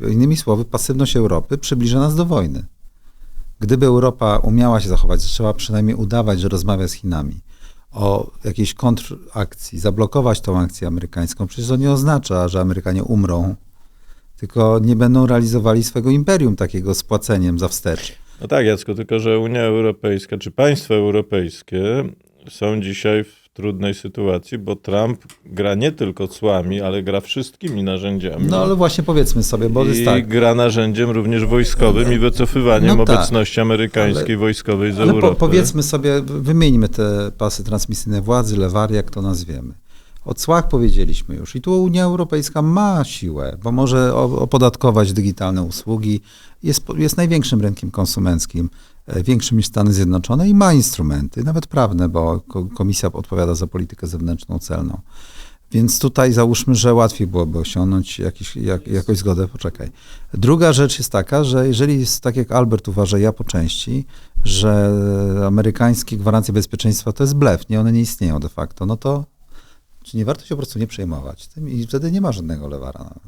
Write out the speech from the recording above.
Innymi słowy, pasywność Europy przybliża nas do wojny. Gdyby Europa umiała się zachować, zaczęła przynajmniej udawać, że rozmawia z Chinami o jakiejś kontrakcji, zablokować tą akcję amerykańską, przecież to nie oznacza, że Amerykanie umrą, tylko nie będą realizowali swojego imperium takiego z płaceniem za wstecz. No tak, Jacku, tylko że Unia Europejska, czy państwa europejskie są dzisiaj w trudnej sytuacji, bo Trump gra nie tylko cłami, ale gra wszystkimi narzędziami. No ale właśnie powiedzmy sobie, bo I tak. gra narzędziem również wojskowym i wycofywaniem No tak, obecności amerykańskiej wojskowej z Ale po, Europy. powiedzmy sobie, wymieńmy te pasy transmisyjne władzy, lewary, jak to nazwiemy. O cłach powiedzieliśmy już i tu Unia Europejska ma siłę, bo może opodatkować digitalne usługi, jest, po- jest największym rynkiem konsumenckim, większym niż Stany Zjednoczone i ma instrumenty, nawet prawne, bo ko- komisja odpowiada za politykę zewnętrzną celną. Więc tutaj załóżmy, że łatwiej byłoby osiągnąć jakiś, jak, jakąś zgodę. Poczekaj. Druga rzecz jest taka, że jeżeli jest tak jak Albert uważa, ja po części, że amerykańskie gwarancje bezpieczeństwa to jest blef, nie, one nie istnieją de facto, no to czy nie warto się po prostu nie przejmować tym i wtedy nie ma żadnego lewara nawet.